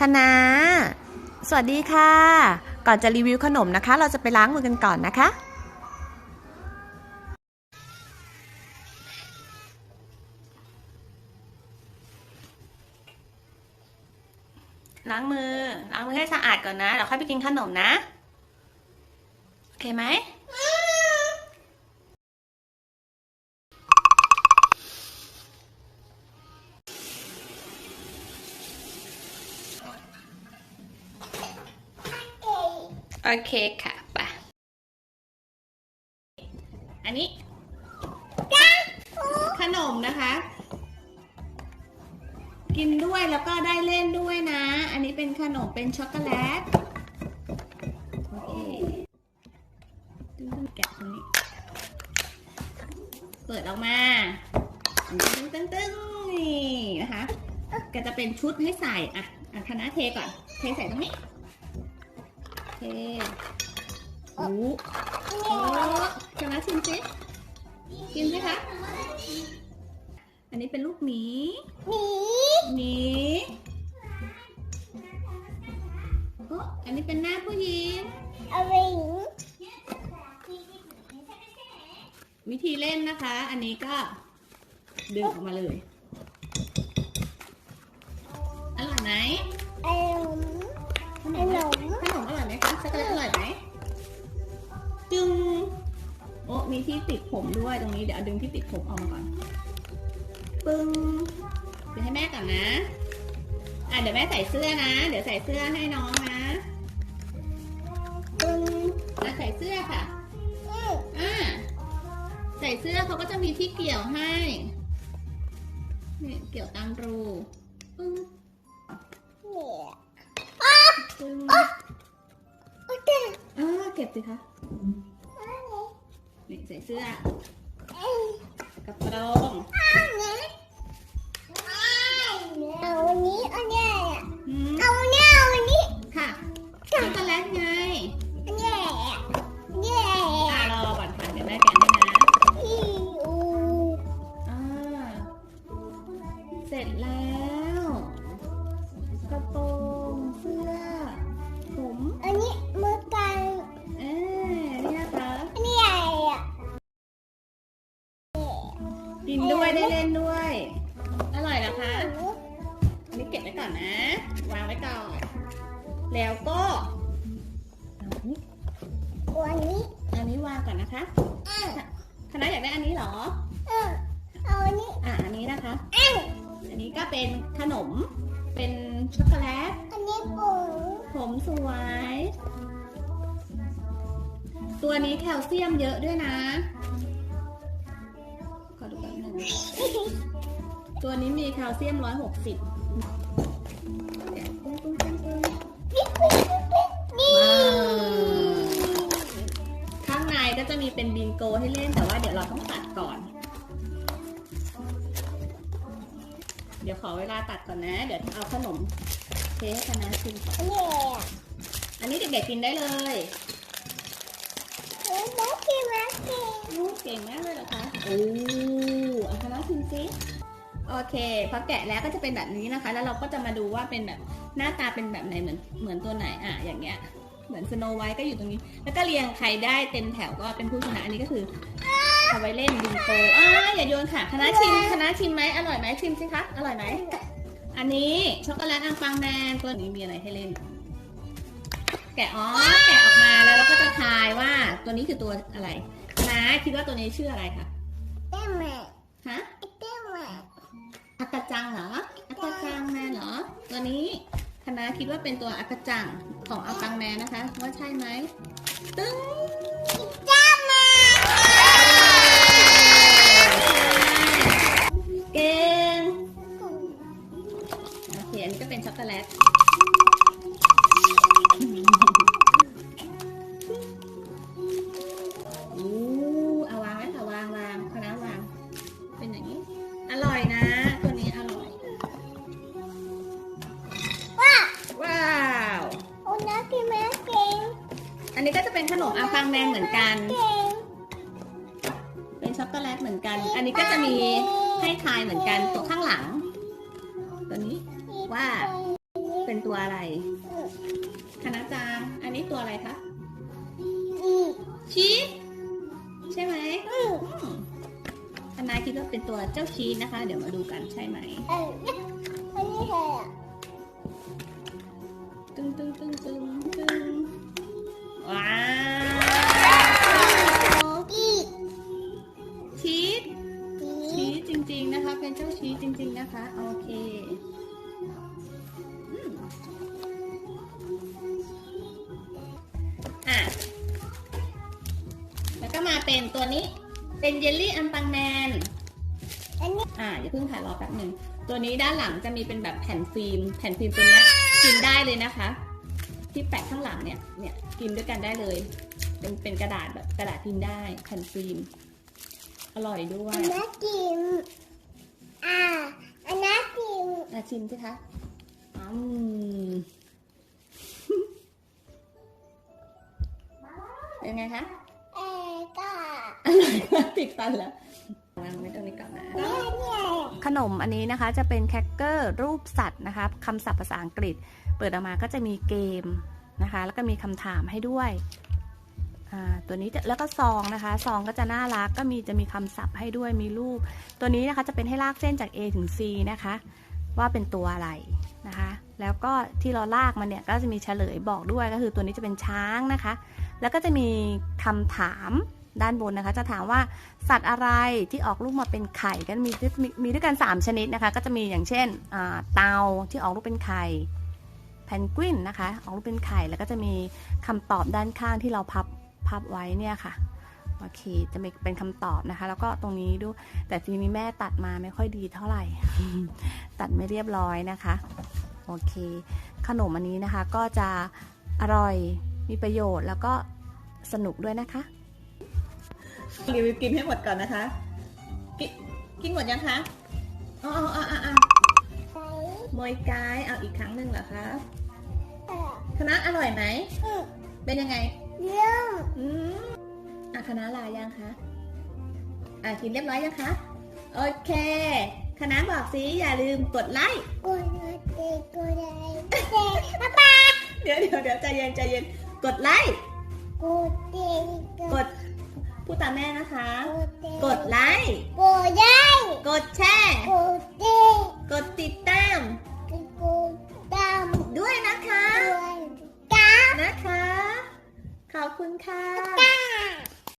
คณะสวัสดีค่ะ ก่อนจะรีวิวขนมนะคะ เราจะไปล้างมือกันก่อนนะคะ ล้างมือ ล้างมือให้สะอาดก่อนนะ เดี๋ยวค่อยไปกินขนมนะ โอเคไหม โอ เคค่ะไปอันนี้ ขนมนะคะ กินด้วยแล้วก็ได้เล่นด้วยนะ อันนี้เป็นขนมเป็นช็อกโกแลตโอเคแกะตรงนี้ เปิดออกมาตึ้งตึ้งตึ้งนี่นะคะ ก็จะเป็นชุดให้ใส่อะอะคณะเทก่อน เทใส่ตรงนี้ เคโอ้โหคณะชิมสิกินสิคะอันนี้เป็นลูกหมีหมีโอ้อันนี้เป็นหน้าผู้หญิงวิธีเล่นนะคะ อันนี้ก็ดึงออกมาเลย อร่อยไหมขนมขนมอร่อยไหมคะ ช็อกโกแลตอร่อยไหมจึงโอ้มีที่ติดผมด้วยตรงนี้เดี๋ยวเอาดึงที่ติดผมออกมาก่อนปึ้งเดี๋ยวให้แม่ก่อนนะอะเดี๋ยวแม่ใส่เสื้อนะ เดี๋ยวใส่เสื้อให้น้องนะปึ้งอะใส่เสื้อค่ะอ่าใส่เสื้อเขาก็จะมีที่เกี่ยวให้นี่เกี่ยวตามรูปึ้งปึ้ง อ่าเก็บสิคะนี่ใส่เสื้อกระโปรงอืมค่ะช็อกโกแลตไงอ่ารอก่อนค่ะเดี๋ยวแม่แกะให้นะอ่าเสร็จแล้วกระโปรง แล้วก็เอาอันนี้วันนี้ อันนี้วางก่อนนะคะเอ้าคณะอยากได้อันนี้เหรอเอ้าเอาอันนี้ อะ อันนี้นะคะเอ้าอันนี้ก็เป็นขนม เป็นช็อกโกแลต อันนี้ปุ๋งผมสวย ตัวนี้แคลเซียมเยอะด้วยนะขอดูแป๊บนึงตัวนี้มีแคลเซียม160แกะปุ้งปุ้ มีเป็นบิงโกให้เล่นแต่ว่าเดี๋ยวเราต้องตัดก่อน เดี๋ยวขอเวลาตัดก่อนนะ เดี๋ยวเอาขนมเทให้คณะชิมก่อนอันนี้อะอันนี้เด็กๆกินได้เลยเอ้ยแม่กินแม่กินโอ้เก่งมากเลยเหรอคะโอ้อันคณะชิมซิโอเค พอแกะแล้วก็จะเป็นแบบนี้นะคะ แล้วเราก็จะมาดูว่าเป็นแบบหน้าตาเป็นแบบไหนเหมือนเหมือนตัวไหน อะ อย่างเงี้ย เหมือนสโนไวท์ก็อยู่ตรงนี้ แล้วก็เรียงใครได้เต็มแถวก็เป็นผู้ชนะอันนี้ก็คือเอาไว้เล่นบิงโกอ่าอย่าโยนค่ะคณะชิมคณะชิมไหมอร่อยไหมชิมสิคะอร่อยไหมอันนี้ช็อกโกแลตอังปังแมนตัวนี้มีอะไรให้เล่น แกะอ๋อแกะออกมาแล้วเราก็จะทายว่าตัวนี้คือตัวอะไรนะคิดว่าตัวนี้ชื่ออะไรคะเต้แม่ฮะเต้แม่อากาจังเหรออากาจังแมนเหรอ ตัวนี้คณะคิดว่าเป็นตัวอากาจัง ของอาตังแมนนะคะ ว่าใช่ไหมตึ้งจ้าแม่เก่งโอเคอันนี้ก็เป็นช็อกโกแลต จะมีให้ทายเหมือนกันตัวข้างหลัง ตัวนี้ว่าเป็นตัวอะไรคณะจางอันนี้ตัวอะไรคะอีกชีสใช่ไหมอืมอืมคณะคิดว่าเป็นตัวเจ้าชีสนะคะ เดี๋ยวมาดูกันใช่ไหมเอ้ยอันนี้ใครอะตึ้งตึ้งตึ้งตึ้งตึ้งว้า ริง ๆ นะคะ เป็นเจ้าชีสจริง ๆ นะคะ โอเคอะแล้วก็มาเป็นตัวนี้ เป็นเยลลี่อันปังแมนอันนี้อ่าอย่าเพิ่งถ่ายรอแป๊บหนึ่งตัวนี้ด้านหลังจะมีเป็นแบบแผ่นฟิล์ม แผ่นฟิล์มตัวนี้กินได้เลยนะคะ ที่แปะข้างหลังเนี่ยเนี่ยกินด้วยกันได้เลย เป็นเป็นกระดาษแบบกระดาษพิมพ์ได้แผ่นฟิล์มอร่อยด้วยนนี้กิน กินอะชิมสิคะอืมเป็นไงคะเอ้ยก็อร่อยมากติดฟันแล้ววางไว้ตรงนี้ก่อนนะอันนี้เนี่ยขนมอันนี้นะคะจะเป็นแครกเกอร์รูปสัตว์นะคะคำศัพท์ภาษาอังกฤษ เปิดออกมาก็จะมีเกมนะคะ แล้วก็มีคำถามให้ด้วยอ่าตัวนี้จะแล้วก็ซองนะคะซองก็จะน่ารักก็มีจะมีคำศัพท์ให้ด้วยมีรูป ตัวนี้นะคะจะเป็นให้ลากเส้นจาก A ถึง C นะคะ ว่าเป็นตัวอะไรนะคะ แล้วก็ที่เราลากมันเนี่ยก็จะมีเฉลยบอกด้วยก็คือตัวนี้จะเป็นช้างนะคะ แล้วก็จะมีคำถามด้านบนนะคะ จะถามว่าสัตว์อะไรที่ออกลูกมาเป็นไข่ก็มีมีมีด้วยกัน 3 ชนิดนะคะ ก็จะมีอย่างเช่นเต่าที่ออกลูกเป็นไข่แพนกวินนะคะ ออกลูกเป็นไข่แล้วก็จะมีคำตอบด้านข้างที่เราพับพับไว้เนี่ยค่ะ โอเค จะมีเป็นคำตอบนะคะ แล้วก็ตรงนี้ด้วยแต่ทีนี้แม่ตัดมาไม่ค่อยดีเท่าไหร่ ตัดไม่เรียบร้อยนะคะ โอเค ขนมอันนี้นะคะ ก็จะอร่อย มีประโยชน์ แล้วก็สนุกด้วยนะคะรีวิวกินให้หมดก่อนนะคะ กินกินหมดยังคะอ๋ออ๋ออ๋ออ๋อใส่มวยกายเอาอีกครั้งหนึ่งเหรอคะเอ่อคณะอร่อยไหมอืมเป็นยังไงเรื่องอืม อ่คณะลายังคะอ่าหินเรียบร้อยยังคะ โอเค คณะบอกสิอย่าลืมกดไลค์ กดไลค์กดไลค์กดไลค์ป๊าเดี๋ยวเดี๋ยวเดี๋ยวใจเย็นใจเย็น กดไลค์ กดไลค์กดพูดตามแม่นะคะ กดไลค์ กดไลค์ กดแชร์ กดติดกดติดตาม กดติดตาม ด้วยนะคะ นะคะ ขอบคุณค่ะ